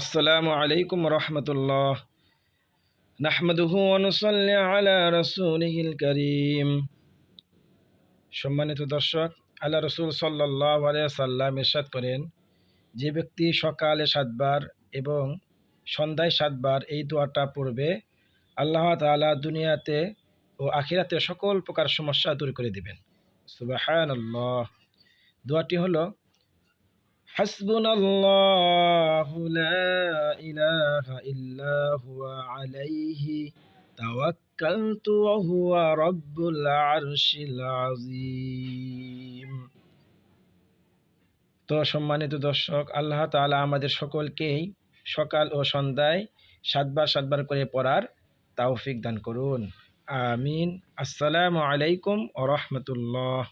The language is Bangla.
আসসালামু আলাইকুম রহমতুল্লাহ। নাহমাদুহু অনুসল্লি আলা রসুলিহিল করিম। সম্মানিত দর্শক, আল্লাহ রসুল সাল্লাহ সাল্লাম ইরশাদ করেন, যে ব্যক্তি সকালে সাতবার এবং সন্ধ্যায় সাতবার এই দোয়াটা পড়বে, আল্লাহ তাআলা দুনিয়াতে ও আখিরাতে সকল প্রকার সমস্যা দূর করে দিবেন। সুবাহান দোয়াটি হলো حسبنا الله لا إله إلا هو عليه توكلت وهو رب العرش العظيم তো সম্মানিত দর্শক আল্লাহ তাআলা আমাদের সকলকেই সকাল ও সন্ধ্যায় সাতবার সাতবার করে পড়ার তৌফিক দান করুন আমিন আসসালামু আলাইকুম ও রহমতুল্লাহ